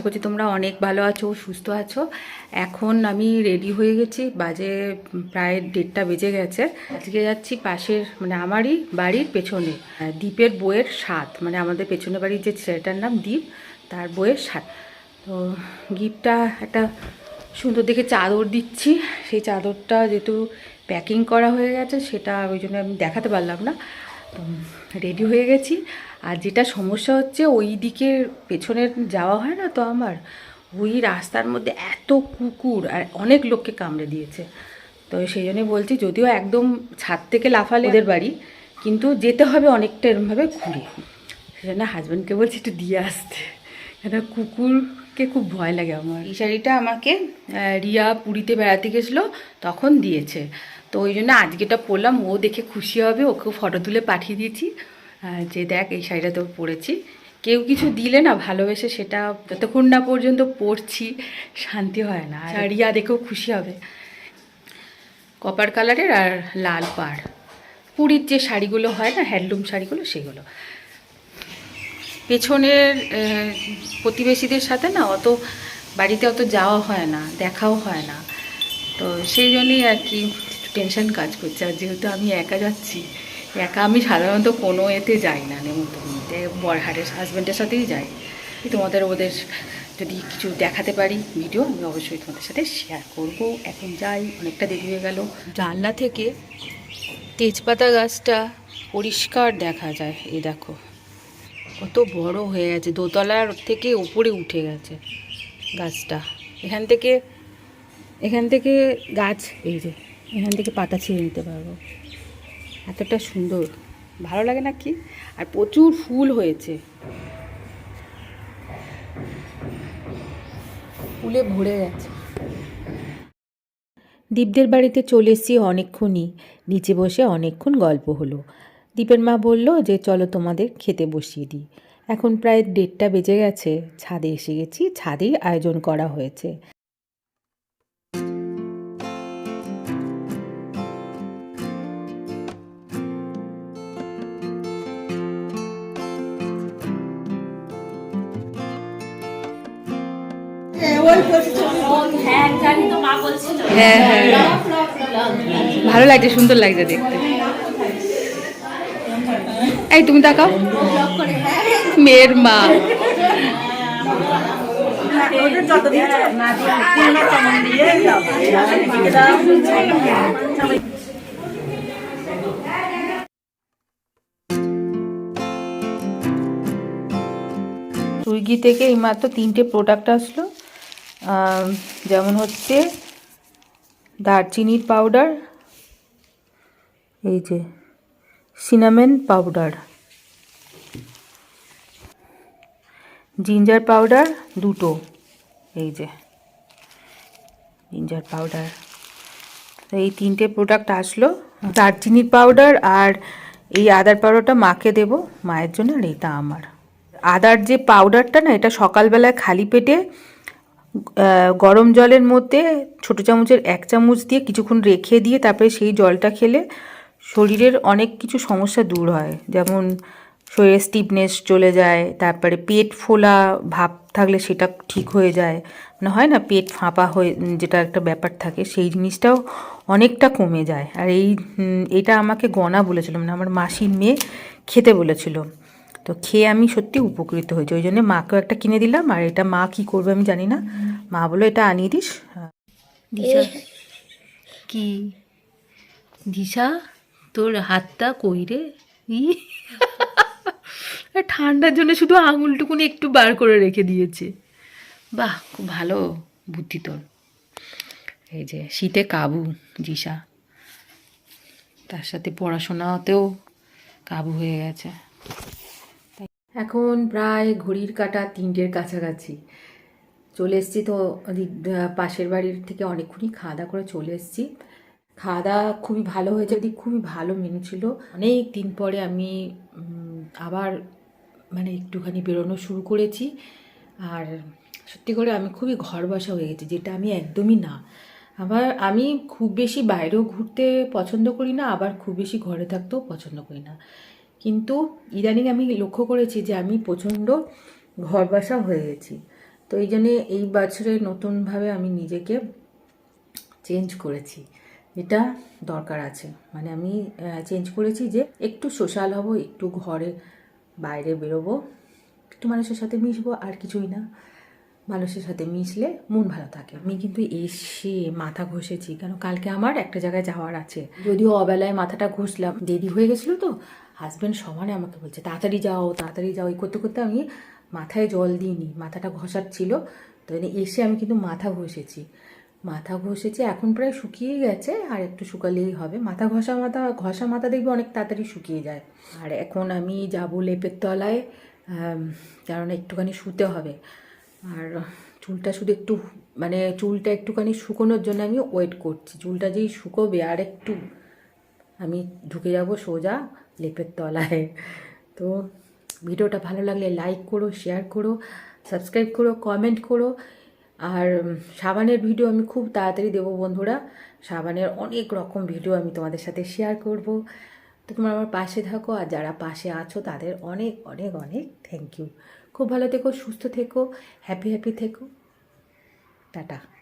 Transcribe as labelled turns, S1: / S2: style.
S1: আশা করছি তোমরা অনেক ভালো আছো, সুস্থ আছো। এখন আমি রেডি হয়ে গেছি, বাজে প্রায় দেড়টা বেজে গেছে। আজকে যাচ্ছি পাশের মানে আমারই বাড়ির পেছনে দ্বীপের বইয়ের সাত মানে আমাদের পেছনে বাড়ির যে ছেলেটার নাম দ্বীপ, তার বইয়ের সাত। তো গিফটটা একটা সুন্দর দেখে চাদর দিচ্ছি, সেই চাদরটা যেহেতু প্যাকিং করা হয়ে গেছে, সেটা ওই জন্য আমি দেখাতে পারলাম না। রেডি হয়ে গেছি। আর যেটা সমস্যা হচ্ছে, ওই দিকের পেছনে যাওয়া হয় না তো আমার? ওই রাস্তার মধ্যে এত কুকুর আর অনেক লোককে কামড়ে দিয়েছে। তো সেই জন্যই বলছি, যদিও একদম ছাদ থেকে লাফালে ওদের বাড়ি, কিন্তু যেতে হবে অনেকটা এরমভাবে ঘুরে। সেই জন্য হাজব্যান্ডকে বলছি, একটু দিয়ে আসতে। কেন কুকুরকে খুব ভয় লাগে আমার। এই শাড়িটা আমাকে রিয়া পুরীতে বেড়াতে গেছিল, তখন দিয়েছে। তো ওই জন্য আজকেটা পরলাম, ও দেখে খুশি হবে ওকেও ফটো তুলে পাঠিয়ে দিয়েছি। যে দেখ, এই শাড়িটা তো পরেছি। কেউ কিছু দিলে না ভালোবেসে সেটা যতক্ষণ না পর্যন্ত পরছি, শান্তি হয় না। আর রিয়া দেখেও খুশি হবে। কপার কালারের আর লাল পাড়। পুরীর যে শাড়িগুলো হয় না, হ্যান্ডলুম শাড়িগুলো, সেগুলো। পেছনের প্রতিবেশীদের সাথে না অত, বাড়িতে অত যাওয়া হয় না, দেখাও হয় না। তো সেই জন্যই আর কি টেনশন কাজ করছে। আর যেহেতু আমি একা যাচ্ছি, একা আমি সাধারণত কোনো এতে যাই না নেমন্তন্নতে। বরহাটের হাজব্যান্ডের সাথেই যাই। তোমাদের ওদের যদি কিছু দেখাতে পারি ভিডিও আমি অবশ্যই তোমাদের সাথে শেয়ার করব। এখন যাই, অনেকটা দেরি হয়ে গেল। জানলা থেকে তেজপাতা গাছটা পরিষ্কার দেখা যায়। এ দেখো, কত বড় হয়ে গেছে। দোতলার থেকে উপরে উঠে গেছে গাছটা। এখান থেকে এখান থেকে গাছ, এই যে এখান থেকে পাতা ছিঁড়ে নিতে পারব। এতটা সুন্দর। ভালো লাগে না কি? আর প্রচুর ফুল হয়েছে। ফুলে ভরে গেছে।
S2: দীপদের বাড়িতে চলে এসেছি অনেকক্ষণই। নিচে বসে অনেকক্ষণ গল্প হলো। দীপের মা বলল যে, চলো তোমাদের খেতে বসিয়ে দিই। এখন প্রায় দেড়টা বেজে গেছে। ছাদে এসে গেছি। ছাদেই আয়োজন করা হয়েছে।
S1: হ্যাঁ হ্যাঁ। ভালো লাগছে, সুন্দর লাগছে দেখতে। এই, তুমি তাকাও। মেয়ের মা। সুইগি থেকে এই মাত্র তিনটে প্রোডাক্ট আসলো। যেমন হচ্ছে দারচিনির পাউডার, এই যে সিনামেন পাউডার, জিঞ্জার পাউডার দুটো, এই যে জিঞ্জার পাউডার। এই তিনটে প্রোডাক্ট আসলো, দারচিনির পাউডার আর এই আদার পাউডারটা মাকে দেবো, মায়ের জন্য আর এটা আমার। আদার যে পাউডারটা না, এটা সকালবেলায় খালি পেটে গরম জলের মধ্যে ছোট চামচের এক চামচ দিয়ে কিছুক্ষণ রেখে দিয়ে তারপরে সেই জলটা খেলে শরীরের অনেক কিছু সমস্যা দূর হয়। যেমন শরীরের স্টিফনেস চলে যায়, তারপরে পেট ফোলা ভাব থাকলে সেটা ঠিক হয়ে যায়। মানে হয় না, পেট ফাঁপা হয়ে যেটা একটা ব্যাপার থাকে, সেই জিনিসটাও অনেকটা কমে যায়। আর এই এটা আমাকে গনা বলেছিল মানে আমার মাসির মেয়ে খেতে বলেছিল। তো খেয়ে আমি সত্যি উপকৃত হয়েছি। ওই জন্য মাকেও একটা কিনে দিলাম, আর এটা মা কি করবে আমি জানি না। মা বলল, এটা আনিয়ে দিস। দিশা, কি? দিশা, তোর হাতটা কই রে? ঠান্ডার জন্য শুধু আঙুলটুকুনি একটু বার করে রেখে দিয়েছে। বাহ, খুব ভালো বুদ্ধি তোর। এই যে, শীতে কাবু, দিশা। তার সাথে পড়াশোনাতেও কাবু হয়ে গেছে। এখন প্রায় ঘড়ির কাটা তিনটের কাছাকাছি। চলে এসেছি তো পাশের বাড়ির থেকে অনেকক্ষণই খাওয়া দাওয়া করে চলে এসেছি। খাওয়া দাওয়া খুবই ভালো হয়েছে, ওদিক খুবই ভালো মেনু ছিল। অনেক দিন পরে আমি আবার মানে একটুখানি বেরোনো শুরু করেছি। আর সত্যি করে আমি খুবই ঘর বসা হয়ে গেছি, যেটা আমি একদমই না। আবার আমি খুব বেশি বাইরেও ঘুরতে পছন্দ করি না, আবার খুব বেশি ঘরে থাকতেও পছন্দ করি না। কিন্তু ইদানিং আমি লক্ষ্য করেছি যে আমি প্রচণ্ড ঘর বাসা হয়ে গেছি। তো এই জন্যে এই বছরে নতুনভাবে আমি নিজেকে চেঞ্জ করেছি। এটা দরকার আছে। মানে আমি চেঞ্জ করেছি যে একটু সোশ্যাল হব, একটু ঘরে বাইরে বেরোবো, একটু মানুষের সাথে মিশবো, আর কিছুই না। মানুষের সাথে মিশলে মন ভালো থাকে। আমি কিন্তু এসে মাথা ঘষেছি। কেন? কালকে আমার একটা জায়গায় যাওয়ার আছে। যদিও অবেলায় মাথাটা ঘষলাম, দেরি হয়ে গেছিল তো হাজব্যান্ড সমানে আমাকে বলছে, তাড়াতাড়ি যাও তাড়াতাড়ি যাও। এই করতে করতে আমি মাথায় জল দিইনি, মাথাটা ঘষার ছিল তো এসে আমি কিন্তু মাথা ঘষেছি। মাথা ঘষেছি, এখন প্রায় শুকিয়ে গেছে, আর একটু শুকালেই হবে। মাথা ঘষা মাথা ঘষা মাথা দেখবে অনেক তাড়াতাড়ি শুকিয়ে যায়। আর এখন আমি যাব লেপের তলায় কারণ একটুখানি শুতে হবে। আর চুলটা শুধু একটু মানে চুলটা একটুখানি শুকোনোর জন্য আমি ওয়েট করছি। চুলটা যেই শুকোবে আর একটু আমি ঢুকে যাব সোজা। লেপের তলায়। তো ভিডিওটা ভালো লাগলে লাইক করো শেয়ার করো সাবস্ক্রাইব করো কমেন্ট করো। আর সাবানের ভিডিও আমি খুব তাড়াতাড়ি দেবো বন্ধুরা। সাবানের অনেক রকম ভিডিও আমি তোমাদের সাথে শেয়ার করব। তো তোমরা আমার পাশে থাকো আর যারা পাশে আছো, তাদের অনেক অনেক অনেক থ্যাংক ইউ খুব ভালো থেকো, সুস্থ থেকো হ্যাপি হ্যাপি থেকো। টাটা।